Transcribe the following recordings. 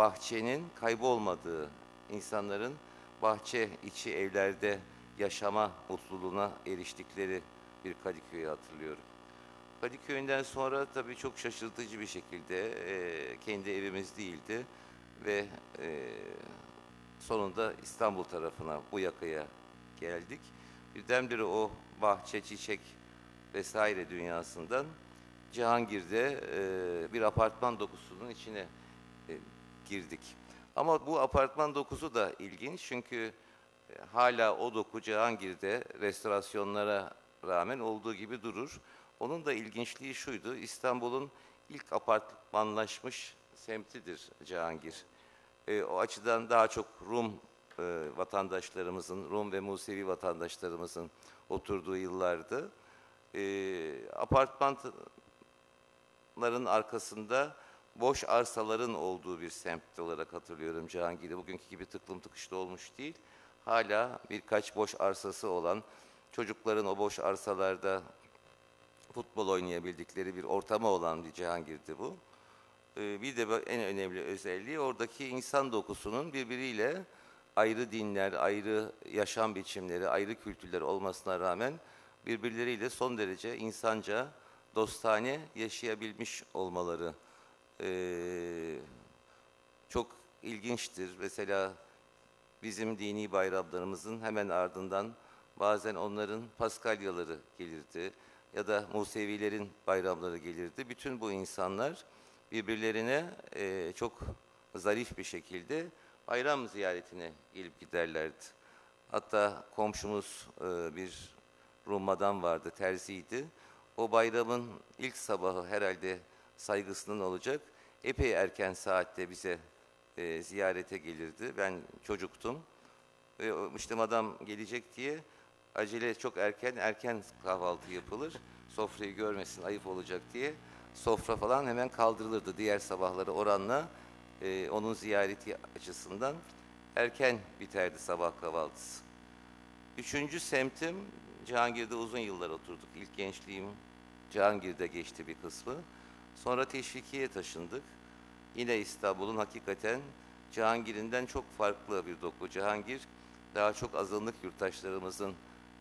bahçenin kaybolmadığı, insanların bahçe içi evlerde yaşama mutluluğuna eriştikleri bir Kadıköy'ü hatırlıyorum. Kadıköy'ünden sonra tabii çok şaşırtıcı bir şekilde e, kendi evimiz değildi ve e, sonunda İstanbul tarafına bu yakaya geldik. Birdenbire o bahçe, çiçek vesaire dünyasından Cihangir'de e, bir apartman dokusunun içine girdik. Ama bu apartman dokusu da ilginç çünkü e, hala o doku Cihangir'de restorasyonlara rağmen olduğu gibi durur. Onun da ilginçliği şuydu, İstanbul'un ilk apartmanlaşmış semtidir Cihangir. E, o açıdan daha çok Rum e, vatandaşlarımızın, Rum ve Musevi vatandaşlarımızın oturduğu yıllardı. E, apartmanların arkasında boş arsaların olduğu bir semt olarak hatırlıyorum Cihangir'i. Bugünkü gibi tıklım tıkışlı olmuş değil. Hala birkaç boş arsası olan, çocukların o boş arsalarda futbol oynayabildikleri bir ortamı olan bir Cihangir'di bu. Ee, bir de en önemli özelliği oradaki insan dokusunun birbiriyle ayrı dinler, ayrı yaşam biçimleri, ayrı kültürler olmasına rağmen birbirleriyle son derece insanca, dostane yaşayabilmiş olmaları ee, çok ilginçtir. Mesela bizim dini bayramlarımızın hemen ardından bazen onların Paskalyaları gelirdi ya da Musevilerin bayramları gelirdi. Bütün bu insanlar birbirlerine e, çok zarif bir şekilde bayram ziyaretine gelip giderlerdi. Hatta komşumuz e, bir Rum adam vardı, terziydi. O bayramın ilk sabahı herhalde saygısının olacak. Epey erken saatte bize e, ziyarete gelirdi. Ben çocuktum. Ve işte adam gelecek diye acele çok erken erken kahvaltı yapılır. Sofrayı görmesin ayıp olacak diye sofra falan hemen kaldırılırdı diğer sabahları oranla e, onun ziyareti açısından erken biterdi sabah kahvaltısı. Üçüncü semtim Cihangir'de uzun yıllar oturduk. İlk gençliğim Cihangir'de geçti bir kısmı. Sonra Teşvikiye'ye taşındık. Yine İstanbul'un hakikaten Cihangir'inden çok farklı bir doku. Cihangir daha çok azınlık yurttaşlarımızın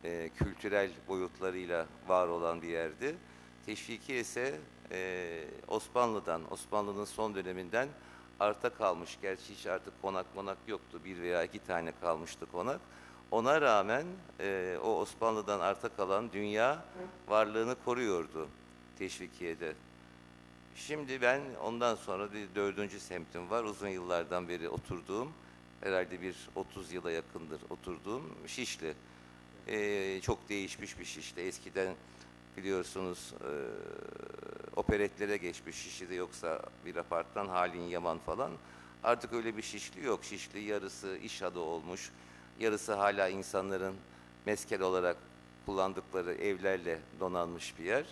e, kültürel boyutlarıyla var olan bir yerdi. Teşvikiye ise e, Osmanlı'dan, Osmanlı'nın son döneminden arta kalmış. Gerçi hiç artık konak monak yoktu. Bir veya iki tane kalmıştı konak. Ona rağmen e, o Osmanlı'dan arta kalan dünya varlığını koruyordu Teşvikiye'de. Şimdi ben ondan sonra bir dördüncü semtim var. Uzun yıllardan beri oturduğum, herhalde bir 30 yıla yakındır oturduğum Şişli. Ee, çok değişmiş bir Şişli. Eskiden biliyorsunuz e, operetlere geçmiş Şişli'de yoksa bir apartman Halin Yaman falan. Artık öyle bir Şişli yok. Şişli yarısı iş adı olmuş. Yarısı hala insanların mesken olarak kullandıkları evlerle donanmış bir yer.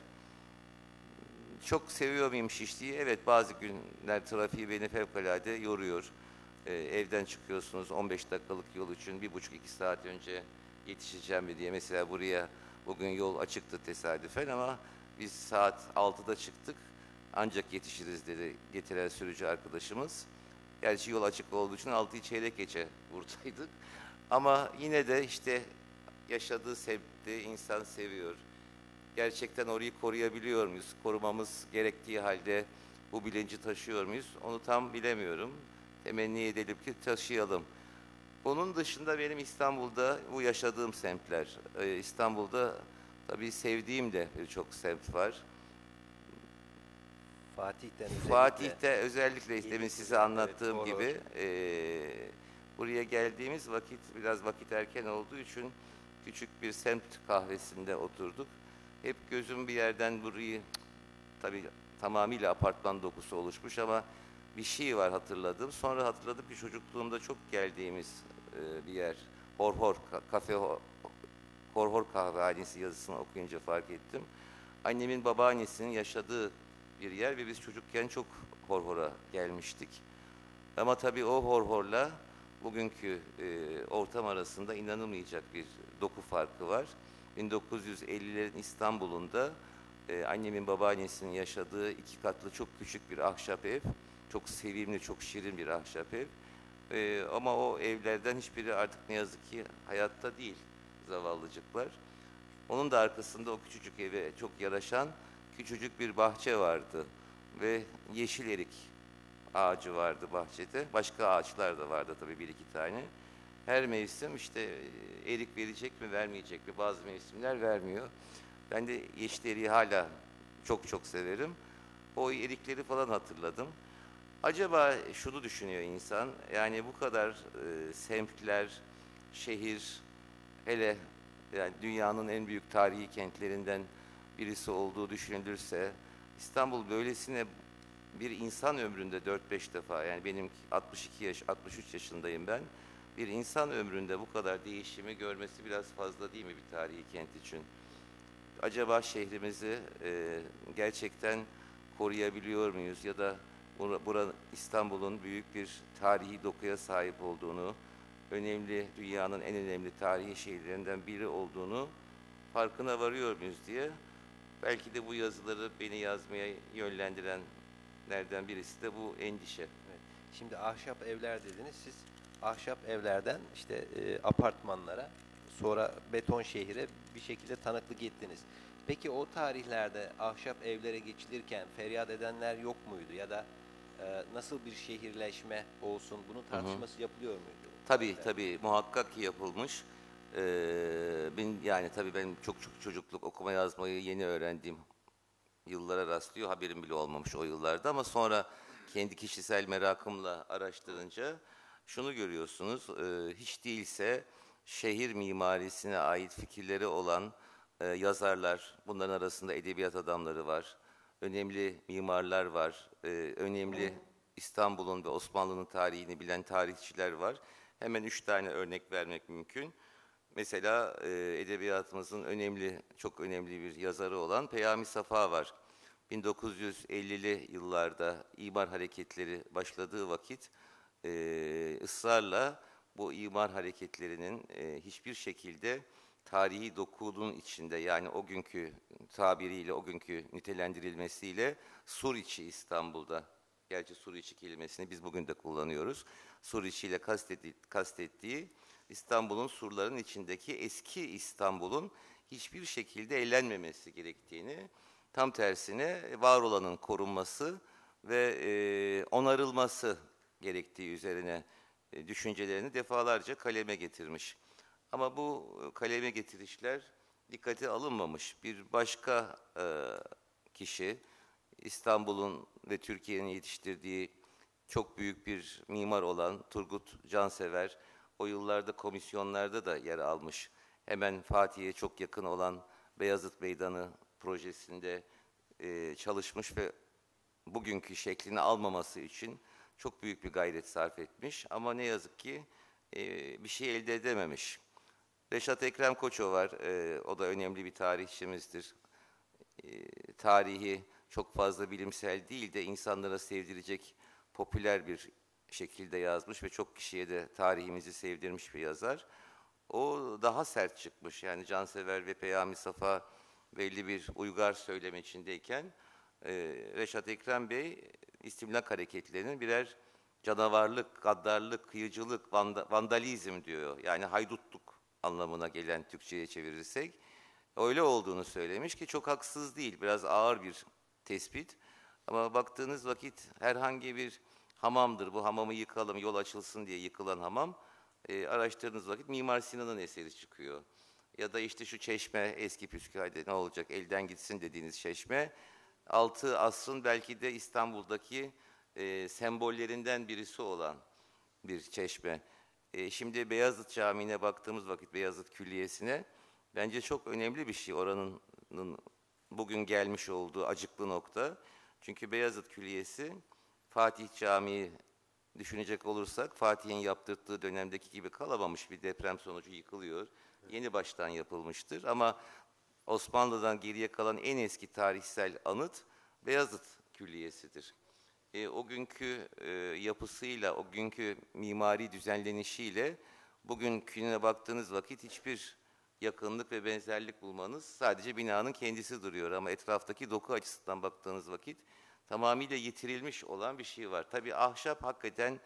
Çok seviyor muyum Şişli'yi? Evet bazı günler trafiği beni fevkalade yoruyor. Ee, evden çıkıyorsunuz 15 dakikalık yol için bir buçuk iki saat önce yetişeceğim diye. Mesela buraya bugün yol açıktı tesadüfen ama biz saat 6'da çıktık. Ancak yetişiriz dedi getiren sürücü arkadaşımız. Gerçi yol açık olduğu için 6'yı çeyrek geçe buradaydık. Ama yine de işte yaşadığı semtte insan seviyor gerçekten orayı koruyabiliyor muyuz? Korumamız gerektiği halde bu bilinci taşıyor muyuz? Onu tam bilemiyorum. Temenni edelim ki taşıyalım. Onun dışında benim İstanbul'da bu yaşadığım semtler. Ee, İstanbul'da tabii sevdiğim de birçok semt var. Fatih'ten özellikle. Fatih'te özellikle işte demin size evet, anlattığım doğru gibi eee, buraya geldiğimiz vakit biraz vakit erken olduğu için küçük bir semt kahvesinde oturduk. Hep gözüm bir yerden burayı tabii tamamıyla apartman dokusu oluşmuş ama bir şey var hatırladım. Sonra hatırladım ki çocukluğumda çok geldiğimiz eee, bir yer. Horhor, ka- kafe Hor- Horhor kahvehanesi yazısını okuyunca fark ettim. Annemin babaannesinin yaşadığı bir yer ve biz çocukken çok Horhor'a gelmiştik. Ama tabii o Horhor'la bugünkü e, ortam arasında inanılmayacak bir doku farkı var. 1950'lerin İstanbul'unda e, annemin babaannesinin yaşadığı iki katlı çok küçük bir ahşap ev Çok sevimli, çok şirin bir ahşap ev. Ee, ama o evlerden hiçbiri artık ne yazık ki hayatta değil zavallıcıklar. Onun da arkasında o küçücük eve çok yaraşan küçücük bir bahçe vardı. Ve yeşil erik ağacı vardı bahçede. Başka ağaçlar da vardı tabii bir iki tane. Her mevsim işte e, erik verecek mi vermeyecek mi bazı mevsimler vermiyor. Ben de yeşil eriği hala çok çok severim. O erikleri falan hatırladım. Acaba şunu düşünüyor insan, yani bu kadar e, semtler, şehir, hele yani dünyanın en büyük tarihi kentlerinden birisi olduğu düşünülürse, İstanbul böylesine bir insan ömründe 4-5 defa, yani benim 62 yaş, 63 yaşındayım ben, bir insan ömründe bu kadar değişimi görmesi biraz fazla değil mi bir tarihi kent için? Acaba şehrimizi e, gerçekten koruyabiliyor muyuz ya da bura, bura İstanbul'un büyük bir tarihi dokuya sahip olduğunu, önemli dünyanın en önemli tarihi şehirlerinden biri olduğunu farkına varıyor muyuz diye belki de bu yazıları beni yazmaya yönlendirenlerden birisi de bu endişe. Evet. Şimdi ahşap evler dediniz. Siz ahşap evlerden işte e, apartmanlara, sonra beton şehire bir şekilde tanıklık ettiniz. Peki o tarihlerde ahşap evlere geçilirken feryat edenler yok muydu ya da e, nasıl bir şehirleşme olsun bunun tartışması yapılıyor muydu? Tabii Evet. tabii muhakkak ki yapılmış. Ee, ben yani tabii ben çok çok çocukluk okuma yazmayı yeni öğrendiğim yıllara rastlıyor. Haberim bile olmamış o yıllarda ama sonra kendi kişisel merakımla araştırınca şunu görüyorsunuz. e, hiç değilse şehir mimarisine ait fikirleri olan e, yazarlar, bunların arasında edebiyat adamları var, önemli mimarlar var, e, önemli İstanbul'un ve Osmanlı'nın tarihini bilen tarihçiler var. Hemen üç tane örnek vermek mümkün. Mesela e, edebiyatımızın önemli, çok önemli bir yazarı olan Peyami Safa var. 1950'li yıllarda imar hareketleri başladığı vakit e, ısrarla bu imar hareketlerinin e, hiçbir şekilde tarihi dokunun içinde yani o günkü tabiriyle, o günkü nitelendirilmesiyle sur içi İstanbul'da, gerçi sur içi kelimesini biz bugün de kullanıyoruz, sur içiyle kastettiği, kastettiği İstanbul'un surların içindeki eski İstanbul'un hiçbir şekilde ellenmemesi gerektiğini, tam tersine var olanın korunması ve e, onarılması gerektiği üzerine e, düşüncelerini defalarca kaleme getirmiş. Ama bu e, kaleme getirişler dikkate alınmamış. Bir başka e, kişi İstanbul'un ve Türkiye'nin yetiştirdiği çok büyük bir mimar olan Turgut Cansever o yıllarda komisyonlarda da yer almış. Hemen Fatih'e çok yakın olan Beyazıt Meydanı projesinde çalışmış ve bugünkü şeklini almaması için çok büyük bir gayret sarf etmiş. Ama ne yazık ki e, bir şey elde edememiş. Reşat Ekrem Koço var. e, o da önemli bir tarihçimizdir. E, tarihi çok fazla bilimsel değil de insanlara sevdirecek popüler bir şekilde yazmış ve çok kişiye de tarihimizi sevdirmiş bir yazar. O daha sert çıkmış. Yani Cansever ve Peyami Safa belli bir uygar söylem içindeyken e, Reşat Ekrem Bey istimlak hareketlerinin birer canavarlık, gaddarlık, kıyıcılık, vanda- vandalizm diyor. Yani haydutluk anlamına gelen Türkçe'ye çevirirsek öyle olduğunu söylemiş ki çok haksız değil. Biraz ağır bir tespit. Ama baktığınız vakit herhangi bir hamamdır. Bu hamamı yıkalım, yol açılsın diye yıkılan hamam. E, araştırdığınız vakit Mimar Sinan'ın eseri çıkıyor. Ya da işte şu çeşme eski püskü hadi ne olacak elden gitsin dediğiniz çeşme. Altı asrın belki de İstanbul'daki e, sembollerinden birisi olan bir çeşme. E, şimdi Beyazıt Camii'ne baktığımız vakit Beyazıt Külliyesi'ne bence çok önemli bir şey oranın bugün gelmiş olduğu acıklı nokta. Çünkü Beyazıt Külliyesi Fatih Camii düşünecek olursak Fatih'in yaptırdığı dönemdeki gibi kalamamış bir deprem sonucu yıkılıyor. Yeni baştan yapılmıştır ama Osmanlı'dan geriye kalan en eski tarihsel anıt Beyazıt Külliyesi'dir. E, o günkü e, yapısıyla, o günkü mimari düzenlenişiyle bugünküne baktığınız vakit hiçbir yakınlık ve benzerlik bulmanız sadece binanın kendisi duruyor ama etraftaki doku açısından baktığınız vakit tamamıyla yitirilmiş olan bir şey var. Tabii ahşap hakikaten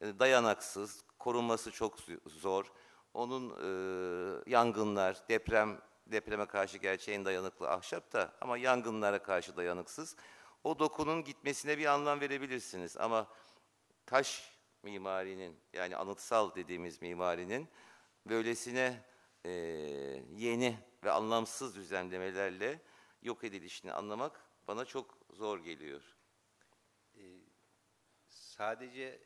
e, dayanaksız, korunması çok zor. Onun e, yangınlar, deprem, depreme karşı gerçi en dayanıklı ahşap da ama yangınlara karşı dayanıksız. O dokunun gitmesine bir anlam verebilirsiniz ama taş mimarinin yani anıtsal dediğimiz mimarinin böylesine e, yeni ve anlamsız düzenlemelerle yok edilişini anlamak bana çok zor geliyor. Sadece